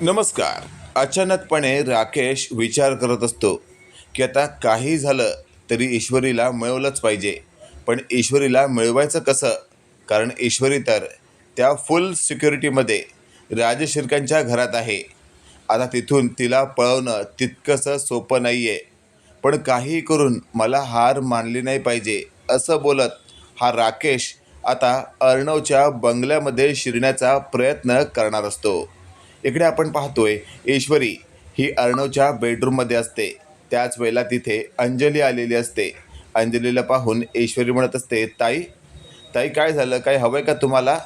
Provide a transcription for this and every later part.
नमस्कार. अचानकपणे राकेश विचार करत असतो की आता काही झालं तरी ईश्वरीला मिळवलंच पाहिजे. पण ईश्वरीला मिळवायचं कसं? कारण ईश्वरी तर त्या फुल सिक्युरिटीमध्ये राजशिर्कांच्या घरात आहे. आता तिथून तिला पळवणं तितकंसं सोपं नाही आहे पण काही करून मला हार मानली नाही पाहिजे असं बोलत हा राकेश आता अर्णवच्या बंगल्यामध्ये शिरण्याचा प्रयत्न करणार असतो. इकडे आपण पाहतोय ईश्वरी ही अर्णवच्या बेडरूममध्ये असते. त्याच वेळेला तिथे अंजली आलेली असते. अंजलीला पाहून ईश्वरी म्हणत असते ताई ताई काय झालं? काय हवं आहे का तुम्हाला?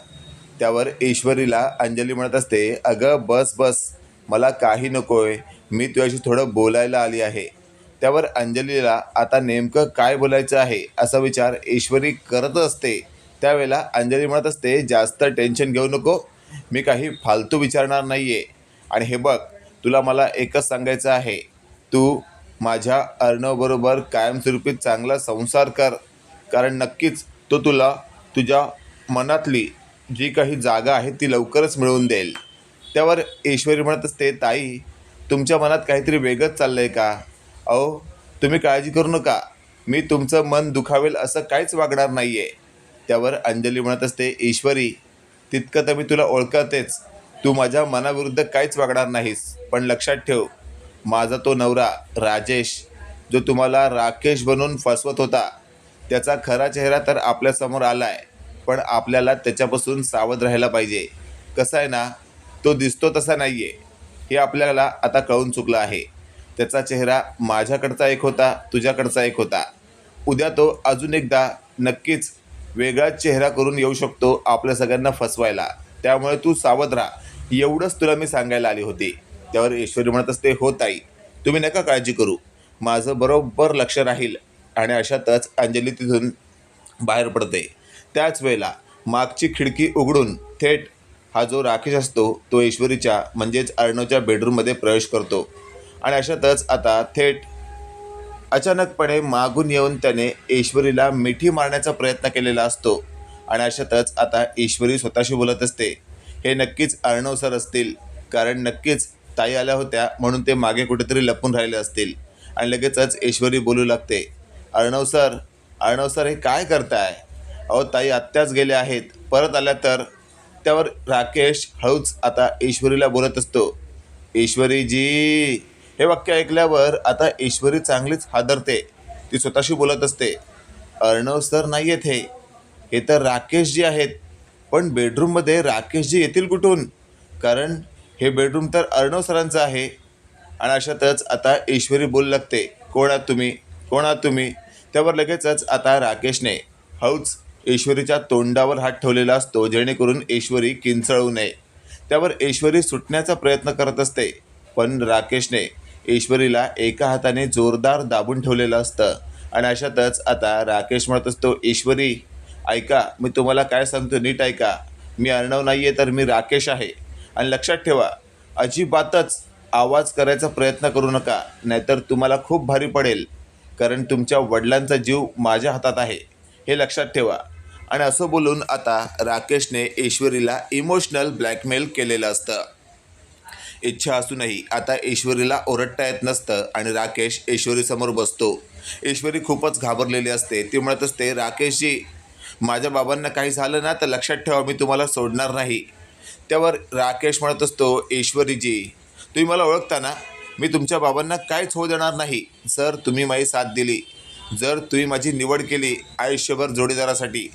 त्यावर ईश्वरीला अंजली म्हणत असते अगं बस बस. मला काही नको आहे मी तुझ्याशी थोडं बोलायला आली आहे. त्यावर अंजलीला आता नेमकं काय बोलायचं आहे? असा विचार ईश्वरी करत असते. त्यावेळेला अंजली म्हणत असते जास्त टेन्शन घेऊ नको. मी काही फालतू विचारणार नाही आहे आणि हे बघ तुला मला एकच सांगायचं आहे. तू माझ्या अर्णवबरोबर कायमस्वरूपी चांगला संसार कर. कारण नक्कीच तो तुला तुझ्या मनातली जी काही जागा आहे ती लवकरच मिळवून देईल. त्यावर ईश्वरी म्हणत असते ताई तुमच्या मनात काहीतरी वेगळंच चाललं आहे का? अहो तुम्ही काळजी करू नका. मी तुमचं मन दुखावेल असं काहीच वागणार नाही आहे त्यावर अंजली म्हणत असते ईश्वरी तितकं तर मी तुला ओळखतेच. तू माझ्या मनाविरुद्ध काहीच वागणार नाहीस. पण लक्षात ठेव माझा तो नवरा राजेश जो तुम्हाला राकेश बनवून फसवत होता त्याचा खरा चेहरा तर आपल्यासमोर आला आहे पण आपल्याला त्याच्यापासून सावध राहायला पाहिजे. कसं आहे ना तो दिसतो तसा नाही आहे हे आपल्याला आता कळून चुकलं आहे. त्याचा चेहरा माझ्याकडचा एक होता तुझ्याकडचा एक होता. उद्या तो अजून एकदा नक्कीच वेगळाच चेहरा करून येऊ शकतो आपल्या सगळ्यांना फसवायला. त्यामुळे तू सावध राहा. एवढंच तुला मी सांगायला आली होती. त्यावर ईश्वरी म्हणत असते हो ताई तुम्ही नका काळजी करू. माझं बरोबर लक्ष राहील आणि अशातच अंजली तिथून बाहेर पडते. त्याच वेळेला मागची खिडकी उघडून थेट हा जो राकेश असतो तो ईश्वरीच्या म्हणजेच अर्णवच्या बेडरूममध्ये प्रवेश करतो. आणि अशातच आता थेट अचानकपणे मागून येऊन त्याने ईश्वरीला मिठी मारण्याचा प्रयत्न केलेला असतो. आणि अशातच आता ईश्वरी स्वतःशी बोलत असते. हे नक्कीच अर्णव सर असतील. कारण नक्कीच ताई आल्या होत्या म्हणून ते मागे कुठेतरी लपून राहिले असतील. आणि लगेचच ईश्वरी बोलू लागते. अर्णव सर अर्णव सर हे काय करताय? अहो ताई आत्ताच गेले आहेत. परत आल्या तर? त्यावर राकेश हळूच आता ईश्वरीला बोलत असतो. ईश्वरीजी हे वाक्य ऐकल्यावर आता ईश्वरी चांगलीच हादरते. ती स्वतःशी बोलत असते. अर्णव सर नाही येत हे हे तर राकेशजी आहेत. पण बेडरूममध्ये राकेशजी येतील कुठून? कारण हे बेडरूम तर अर्णव सरांचं आहे. आणि अशातच आता ईश्वरी बोलू लागते. कोण आहात तुम्ही? कोण आहात तुम्ही? त्यावर लगेचच आता राकेशने हळूच ईश्वरीच्या तोंडावर हात ठेवलेला असतो जेणेकरून ईश्वरी किंचळू नये. त्यावर ईश्वरी सुटण्याचा प्रयत्न करत असते. पण राकेशने ईश्वरीला एका हाताने जोरदार दाबून ठेवलेलं असतं. आणि अशातच आता राकेश म्हणत असतो ईश्वरी ऐका मी तुम्हाला काय सांगतो नीट ऐका. मी अर्णव नाही आहे तर मी राकेश आहे. आणि लक्षात ठेवा अजिबातच आवाज करायचा प्रयत्न करू नका नाहीतर तुम्हाला खूप भारी पडेल कारण तुमच्या वडिलांचा जीव माझ्या हातात आहे. हे लक्षात ठेवा. आणि असं बोलून आता राकेशने ईश्वरीला इमोशनल ब्लॅकमेल केलेलं असतं. इच्छा असूनही आता ईश्वरीला ओरडता येत नसतं आणि राकेश ईश्वरीसमोर बसतो. ईश्वरी खूपच घाबरलेली असते. ती म्हणत असते राकेशजी माझ्या बाबांना काही झालं ना तर लक्षात ठेवा मी तुम्हाला सोडणार नाही. त्यावर राकेश म्हणत असतो ईश्वरीजी तुम्ही मला ओळखता ना? मी तुमच्या बाबांना काहीच होऊ देणार नाही. जर तुम्ही माझी साथ दिली जर तुम्ही माझी निवड केली आयुष्यभर जोडीदारासाठी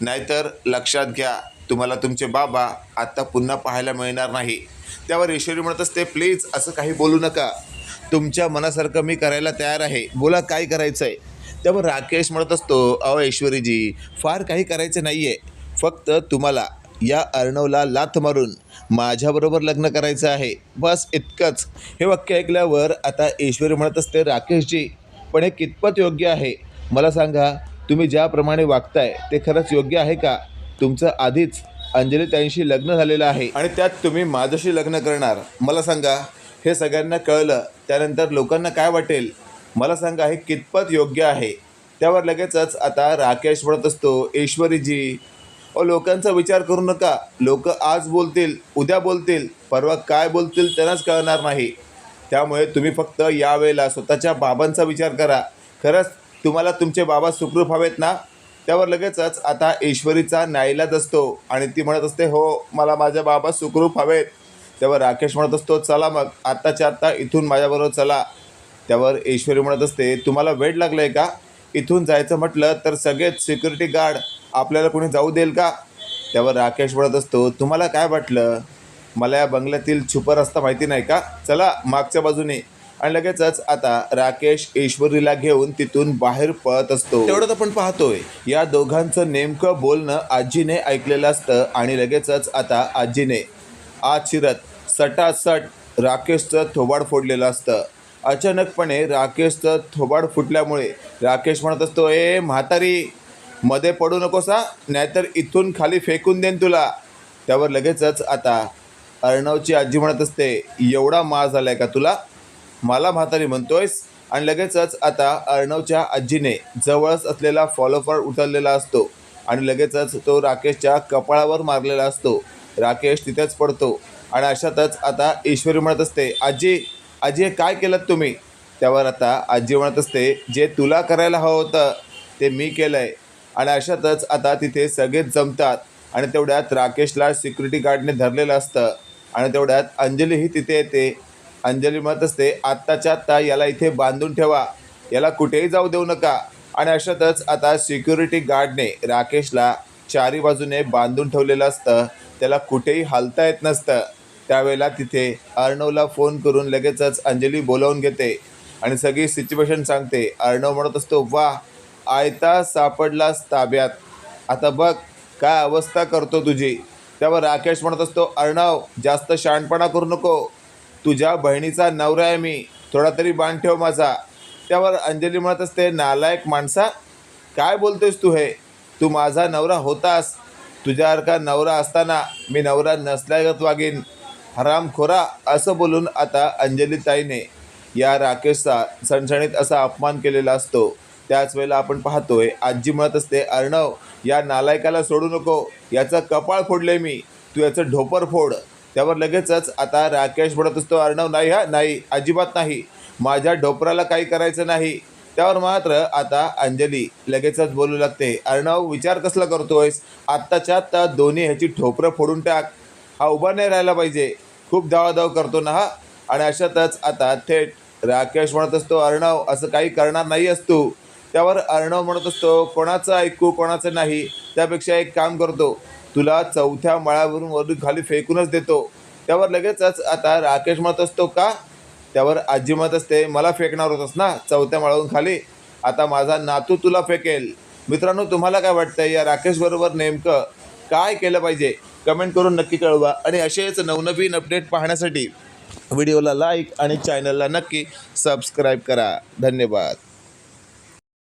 नाहीतर लक्षात घ्या तुम्हाला तुमचे बाबा आत्ता पुन्हा पाहायला मिळणार नाही. त्यावर ईश्वरी म्हणत असते प्लीज असं काही बोलू नका. तुमच्या मनासारखं मी करायला तयार आहे. बोला काय करायचं आहे त्यावर राकेश म्हणत असतो अहो ऐश्वरीजी फार काही करायचं नाही आहे फक्त तुम्हाला या अर्णवला लाथ मारून माझ्याबरोबर लग्न करायचं आहे. बस इतकंच. हे वाक्य ऐकल्यावर आता ईश्वरी म्हणत असते राकेशजी पण हे कितपत योग्य आहे? मला सांगा तुम्ही ज्याप्रमाणे वागताय ते खरंच योग्य आहे का? तुमचं आधीच अंजली ताईंशी लग्न झालेलं आहे. आणि त्यात तुम्ही माझ्याशी लग्न करणार. मला सांगा हे सगळ्यांना कळलं त्यानंतर लोकांना काय वाटेल? मला सांगा हे कितपत योग्य आहे? त्यावर लगेचच आता राकेश म्हणत असतो ईश्वरीजी अहो लोकांचा विचार करू नका. लोक आज बोलतील उद्या बोलतील परवा काय बोलतील त्यांनाच कळणार नाही. त्यामुळे तुम्ही फक्त यावेळेला स्वतःच्या बाबांचा विचार करा. खरंच तुम्हाला तुमचे बाबा सुखरूप हवेत ना? त्यावर लगेचच आता ईश्वरीचा नाईलाज असतो. आणि ती म्हणत असते हो मला माझ्या बाबा सुखरूप हवेत. त्यावर राकेश म्हणत असतो चला मग आत्ताच्या आत्ता इथून माझ्याबरोबर चला. त्यावर ईश्वरी म्हणत असते तुम्हाला वेळ लागलं आहे का? इथून जायचं म्हटलं तर सगळेच सिक्युरिटी गार्ड आपल्याला कोणी जाऊ देईल का? त्यावर राकेश म्हणत असतो तुम्हाला काय वाटलं? मला या बंगल्यातील छुपर रस्ता माहिती नाही का? चला मागच्या बाजूने. आणि लगेचच आता राकेश ईश्वरीला घेऊन तिथून बाहेर पळत असतो. तेवढं आपण पाहतोय. या दोघांचं नेमकं बोलणं आजीने ऐकलेलं असतं आणि लगेचच आता आजीने आत शिरत सटासट राकेशचं थोबाड फोडलेलं असतं. अचानकपणे राकेशचं थोबाड फुटल्यामुळे राकेश म्हणत असतो ए म्हातारी मध्ये पडू नकोसा नाहीतर इथून खाली फेकून देईन तुला. त्यावर लगेचच आता अर्णवची आजी म्हणत असते एवढा मार झालाय का तुला? मला म्हातारी म्हणतोयस. आणि लगेचच आता अर्णवच्या आजीने जवळच असलेला फॉलोफर उचललेला असतो. आणि लगेचच तो राकेशच्या कपाळावर मारलेला असतो. राकेश तिथेच पडतो. आणि अशातच आता ईश्वरी म्हणत असते आजी आजी हे काय केलं तुम्ही? त्यावर आता आजी म्हणत असते जे तुला करायला हवं होतं ते मी केलं आहे आणि अशातच आता तिथे सगळेच जमतात. आणि तेवढ्यात राकेशला सिक्युरिटी गार्डने धरलेलं असतं. आणि तेवढ्यात अंजलीही तिथे येते. अंजली म्हणत असते आत्ताच्या आत्ता याला इथे बांधून ठेवा. याला कुठेही जाऊ देऊ नका. आणि अशातच आता सिक्युरिटी गार्डने राकेशला चारी बाजूने बांधून ठेवलेलं असतं. त्याला कुठेही हलता येत नसतं. त्यावेळेला तिथे अर्णवला फोन करून लगेचच अंजली बोलावून घेते आणि सगळी सिच्युएशन सांगते. अर्णव म्हणत असतो वा आयता सापडलास ताब्यात. आता बघ काय अवस्था करतो तुझी. त्यावर राकेश म्हणत असतो अर्णव जास्त शहाणपणा करू नको. तुझ्या बहिणीचा नवरा आहे मी. थोडा तरी बाण ठेव माझा. त्यावर अंजली म्हणत असते नालायक माणसा काय बोलतोयस तू हे? तू माझा नवरा होतास. तुझ्यासारखा नवरा असताना मी नवरा नसल्यागत हराम हरामखोरा असं बोलून आता अंजलीताईने या राकेशचा सणसणीत असा अपमान केलेला असतो. त्याच वेळेला आपण पाहतोय आजी म्हणत असते अर्णव या नालायकाला सोडू नको. याचं कपाळ फोडले मी. तू याचं ढोपर फोड. त्यावर लगेचच आता राकेश म्हणत असतो अर्णव नाही हा नाही अजिबात नाही. माझ्या ढोपराला काही करायचं नाही. त्यावर मात्र आता अंजली लगेचच बोलू लागते अर्णव विचार कसला करतोयस? आत्ताच्या आत्ता दोन्ही ह्याची ठोपरं फोडून टाक. हा उभा नाही राहिला पाहिजे. खूप धावाधाव करतो ना हा. आणि अशातच आता थेट राकेश म्हणत असतो अर्णव असं काही करणार नाही तू. त्यावर अर्णव म्हणत असतो कोणाचं ऐकू कोणाचं नाही. त्यापेक्षा एक काम करतो. तुला चौथ्या माळ्यावरून वरून खाली फेकूनच देतो. त्यावर लगेचच आता राकेश म्हणत असतो का? त्यावर आजी म्हणत असते मला फेकणार होतस ना चौथ्या माळावरून खाली? आता माझा नातू तुला फेकेल. मित्रांनो तुम्हाला काय वाटतंय या राकेश बरोबर नेमकं काय केलं पाहिजे? कमेंट करून नक्की कळवा. आणि असेच नवनवीन अपडेट पाहण्यासाठी व्हिडिओला लाईक आणि चॅनलला नक्की सबस्क्राईब करा. धन्यवाद.